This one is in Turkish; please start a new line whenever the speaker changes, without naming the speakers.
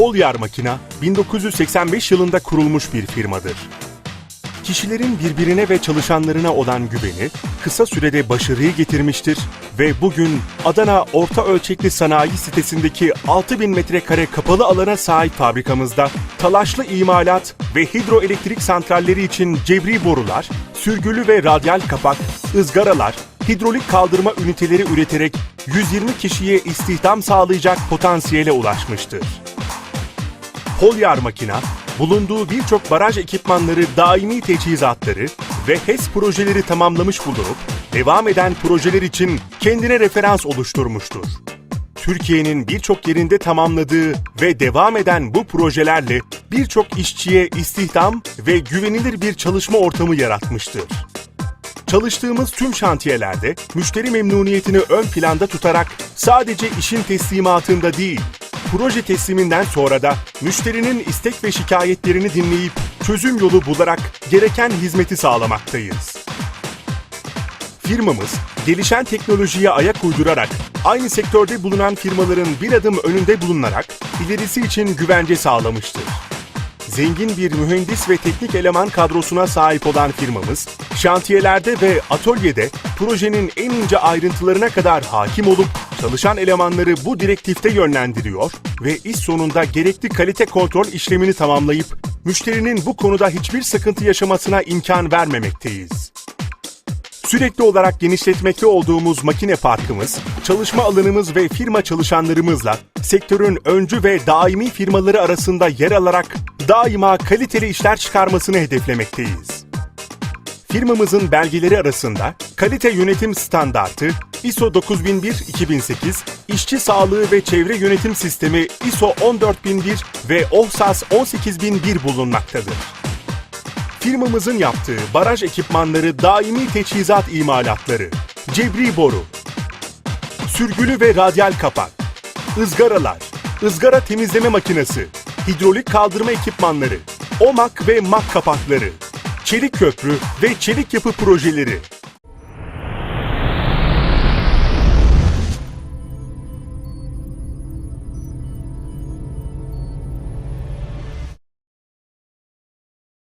Polyar Makina 1985 yılında kurulmuş bir firmadır. Kişilerin birbirine ve çalışanlarına olan güveni kısa sürede başarıyı getirmiştir ve bugün Adana Orta Ölçekli Sanayi sitesindeki 6000 metrekare kapalı alana sahip fabrikamızda talaşlı imalat ve hidroelektrik santralleri için cebri borular, sürgülü ve radyal kapak, ızgaralar, hidrolik kaldırma üniteleri üreterek 120 kişiye istihdam sağlayacak potansiyele ulaşmıştır. Polyar makina, bulunduğu birçok baraj ekipmanları daimi teçhizatları ve HES projeleri tamamlamış bulunup, devam eden projeler için kendine referans oluşturmuştur. Türkiye'nin birçok yerinde tamamladığı ve devam eden bu projelerle birçok işçiye istihdam ve güvenilir bir çalışma ortamı yaratmıştır. Çalıştığımız tüm şantiyelerde müşteri memnuniyetini ön planda tutarak sadece işin teslimatında değil, proje tesliminden sonra da müşterinin istek ve şikayetlerini dinleyip çözüm yolu bularak gereken hizmeti sağlamaktayız. Firmamız, gelişen teknolojiye ayak uydurarak, aynı sektörde bulunan firmaların bir adım önünde bulunarak ilerisi için güvence sağlamıştır. Zengin bir mühendis ve teknik eleman kadrosuna sahip olan firmamız, şantiyelerde ve atölyede projenin en ince ayrıntılarına kadar hakim olup çalışan elemanları bu direktifte yönlendiriyor ve iş sonunda gerekli kalite kontrol işlemini tamamlayıp müşterinin bu konuda hiçbir sıkıntı yaşamasına imkan vermemekteyiz. Sürekli olarak genişletmekte olduğumuz makine parkımız, çalışma alanımız ve firma çalışanlarımızla sektörün öncü ve daimi firmaları arasında yer alarak daima kaliteli işler çıkarmasını hedeflemekteyiz. Firmamızın belgeleri arasında kalite yönetim standartı ISO 9001-2008, işçi sağlığı ve çevre yönetim sistemi ISO 14001 ve OHSAS 18001 bulunmaktadır. Firmamızın yaptığı baraj ekipmanları daimi teçhizat imalatları, cebri boru, sürgülü ve radyal kapak, ızgaralar, ızgara temizleme makinesi, hidrolik kaldırma ekipmanları, omak ve mak kapakları, çelik köprü ve çelik yapı projeleri,